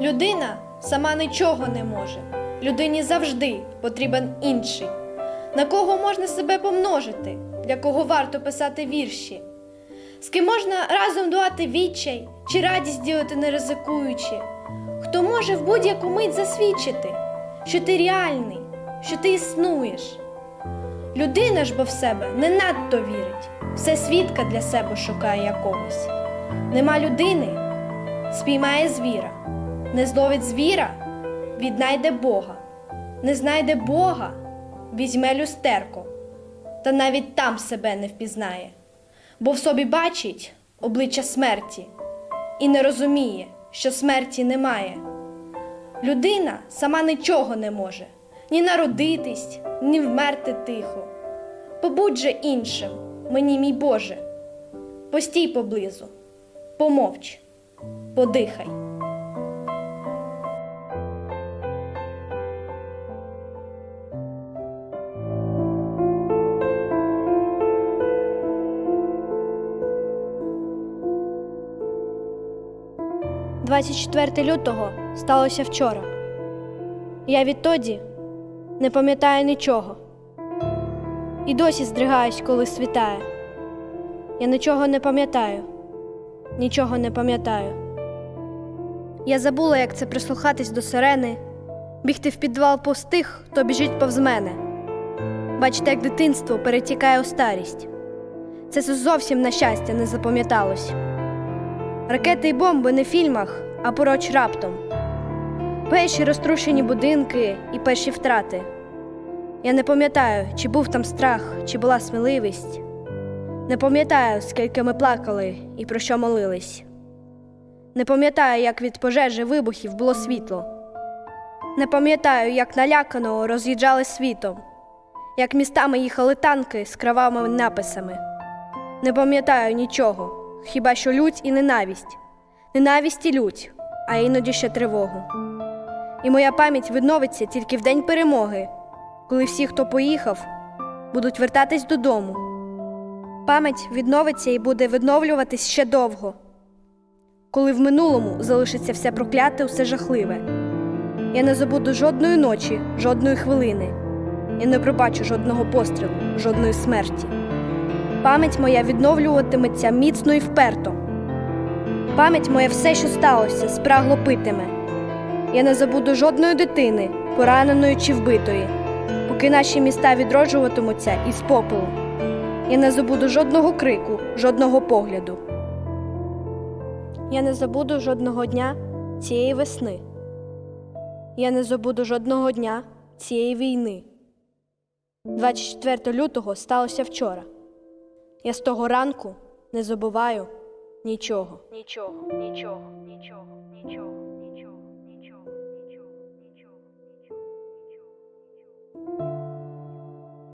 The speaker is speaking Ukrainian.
Людина сама нічого не може. Людині завжди потрібен інший. На кого можна себе помножити, для кого варто писати вірші, з ким можна разом дуати відчай чи радість ділити не ризикуючи, хто може в будь-яку мить засвідчити, що ти реальний, що ти існуєш. Людина ж бо в себе не надто вірить, все свідка для себе шукає якогось. Нема людини, спіймає звіра, не зловить звіра, віднайде Бога, не знайде Бога, візьме люстерко, та навіть там себе не впізнає, бо в собі бачить обличчя смерті і не розуміє, що смерті немає. Людина сама нічого не може ні народитись, ні вмерти тихо. Побудь же іншим, мені, мій Боже, постій поблизу, помовч, подихай. 24 лютого сталося вчора. Я відтоді не пам'ятаю нічого. І досі здригаюсь, коли світає. Я нічого не пам'ятаю, нічого не пам'ятаю. Я забула, як це прислухатись до сирени, бігти в підвал повз тих, хто біжить повз мене. Бачите, як дитинство перетікає у старість. Це зовсім на щастя не запам'яталось. Ракети й бомби не в фільмах, а поруч раптом. Перші розтрушені будинки і перші втрати. Я не пам'ятаю, чи був там страх, чи була сміливість. Не пам'ятаю, скільки ми плакали і про що молились. Не пам'ятаю, як від пожежі вибухів було світло. Не пам'ятаю, як налякано роз'їжджали світом, як містами їхали танки з кровавими написами. Не пам'ятаю нічого, хіба що лють і ненависть. Ненависть і лють, а іноді ще тривогу. І моя пам'ять відновиться тільки в день перемоги, коли всі, хто поїхав, будуть вертатись додому. Пам'ять відновиться і буде відновлюватись ще довго, коли в минулому залишиться все прокляте, все жахливе. Я не забуду жодної ночі, жодної хвилини. Я не пробачу жодного пострілу, жодної смерті. Пам'ять моя відновлюватиметься міцно і вперто. Пам'ять моя все, що сталося, спрагло питиме. Я не забуду жодної дитини, пораненої чи вбитої, поки наші міста відроджуватимуться із попелу. Я не забуду жодного крику, жодного погляду. Я не забуду жодного дня цієї весни. Я не забуду жодного дня цієї війни. 24 лютого сталося вчора. Я з того ранку не забуваю нічого. Нічого, нічого, нічого.